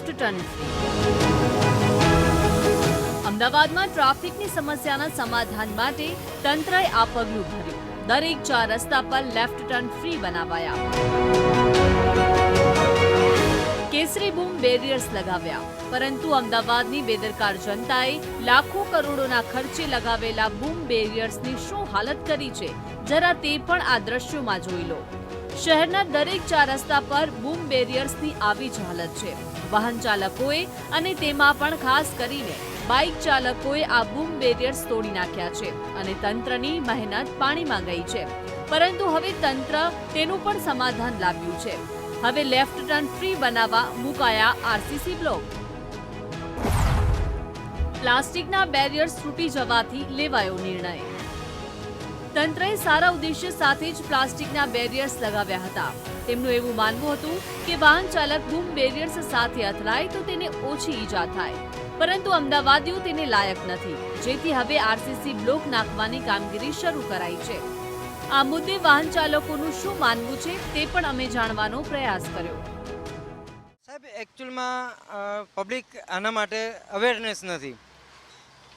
Turn free અમદાવાદમાં ટ્રાફિકની સમસ્યાના સમાધાન માટે તંત્રએ આ પગલું ભર્યું. દરેક ચાર રસ્તા પર લેફ્ટ ટર્ન ફ્રી બનાવાયા. કેસરી બૂમ બેરિયર્સ લગાવ્યા. પરંતુ અમદાવાદની બેદરકાર જનતાએ લાખો કરોડોના ખર્ચે લગાવેલા બૂમ બેરિયર્સની શું હાલત કરી છે? જરા તે પણ આ દ્રશ્યોમાં જોઈ લો. શહેરના દરેક ચાર રસ્તા પર બૂમ બેરિયર્સની આવી જ હાલત છે. વાહન ચાલકોએ અને તેમાં પણ ખાસ કરીને બાઇક ચાલકોએ આ બૂમ બેરિયર્સ તોડી નાખ્યા છે અને તંત્રની મહેનત પાણીમાં ગઈ છે. પરંતુ હવે તંત્ર તેનું પણ સમાધાન લાવ્યું છે. હવે લેફ્ટ ટર્ન ફ્રી બનાવવા મુકાયા આરસીસી બ્લોક. પ્લાસ્ટિકના બેરિયર્સ તૂટી જવાથી લેવાયો નિર્ણય. તંત્રએ સારા ઉદ્દેશ્ય સાથે જ પ્લાસ્ટિકના બેરિયર્સ લગાવ્યા હતા. તેમનું એવું માનવું હતું કે વાહન ચાલક બૂમ બેરિયર્સ સાથે અથડાય તો તેને ઓછી ઈજા થાય. પરંતુ અમદાવાદીઓ તેને લાયક નથી. જેથી હવે આરસીસી બ્લોક નાખવાની કામગીરી શરૂ કરાઈ છે. આ મુદ્દે વાહન ચાલકોનું શું માનવું છે તે પણ અમે જાણવાનો પ્રયાસ કર્યો. સાહેબ એકચ્યુઅલમાં પબ્લિક આના માટે અવેરનેસ નથી.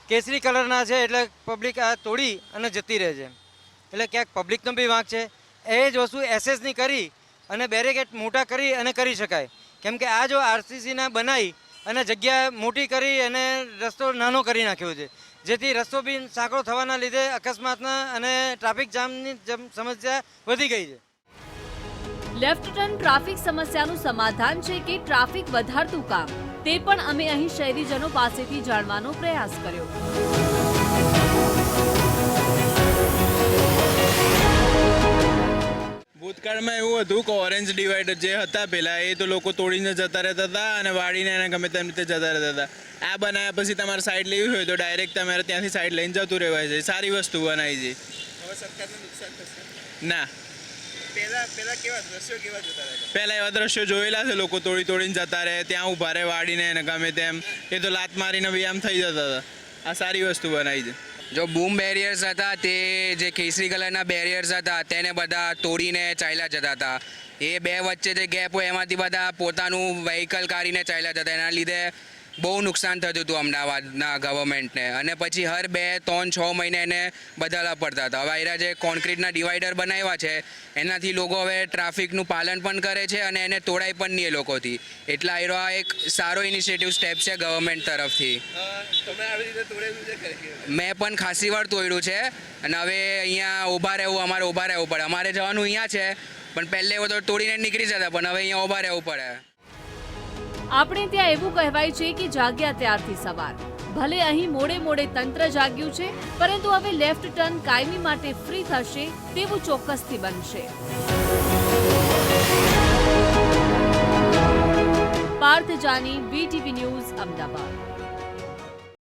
કેસરી કલરના છે એટલે પબ્લિક આ તોડી અને જતી રહે છે. એટલે ક્યાંક પબ્લિકનો બી વાંક છે. એ જ વસ્તુ એસએસની કરી અને બેરિકેડ મોટા કરી અને કરી શકાય. કેમ કે આ જો આરસીસીના બનાવી અને જગ્યા મોટી કરી અને રસ્તો નાનો કરી નાખ્યો છે. જેથી રસ્તો બી સાંકડો થવાના લીધે અકસ્માતના અને ટ્રાફિક જામની જમ- સમસ્યા વધી ગઈ છે. લેફ્ટ ટર્ન ટ્રાફિક સમસ્યાનું સમાધાન છે કે ટ્રાફિક વધારતું કામ? તે પણ અમે અહીં શહેરીજનો પાસેથી જાણવાનો પ્રયાસ કર્યો. ભૂતકાળમાં એવું હતું કે ઓરેન્જ ડિવાઈડર જે હતા પહેલા એ તો લોકો તોડીને જતા રહેતા હતા અને વાળીને એને ગમે તેમ રીતે જતા રહેતા હતા. આ બનાવ્યા પછી તમારે સાઈડ લેવી હોય તો ડાયરેક્ટ તમારે ત્યાંથી સાઈડ લઈને જતું રહેવાય છે. સારી વસ્તુ બનાવી છે. હવે સરકારને નુકસાન થશે? ના. પહેલા એવા દ્રશ્યો જોયેલા છે લોકો તોડી તોડીને જતા રહે ત્યાં ઊભા રહે વાળીને એને ગમે તેમ. એ તો લાત મારીને બી આમ થઈ જતા હતા. આ સારી વસ્તુ બનાવી છે. જો બૂમ બેરિયર્સ હતા તે જે કેસરી કલરના બેરિયર્સ હતા તેને બધા તોડીને ચાલ્યા જતા હતા. એ બે વચ્ચે જે ગેપ હોય એમાંથી બધા પોતાનું વ્હીકલ કાઢીને ચાલ્યા જતા એના લીધે બહુ નુકસાન થતું હતું અમદાવાદના ગવર્મેન્ટને અને પછી હર બે ત્રણ છ મહિને એને બદલવા પડતા હતા. હવે આયરા જે કોન્ક્રીટના ડિવાઈડર બનાવ્યા છે એનાથી લોકો હવે ટ્રાફિકનું પાલન પણ કરે છે અને એને તોડાય પણ નહીં એ લોકોથી. એટલે આયરો આ એક સારો ઇનિશિયેટિવ સ્ટેપ છે ગવર્મેન્ટ તરફથી. મેં પણ ખાસી વાર તોડ્યું છે. અને હવે અહીંયા ઊભા રહેવું અમારે ઊભા રહેવું પડે. અમારે જવાનું અહીંયા છે પણ પહેલે એવું તો તોડીને નીકળી જતા પણ હવે અહીંયા ઊભા રહેવું પડે. આપણે ત્યાં એવું કહેવાય છે કે જાગ્યા ત્યારથી સવાર. ભલે અહીં મોડે મોડે તંત્ર જાગ્યું છે, પરંતુ હવે લેફ્ટ ટર્ન કાયમી માટે ફ્રી થશે તેવું ચોક્કસથી બનશે. Parth Jani VTV news Ahmedabad.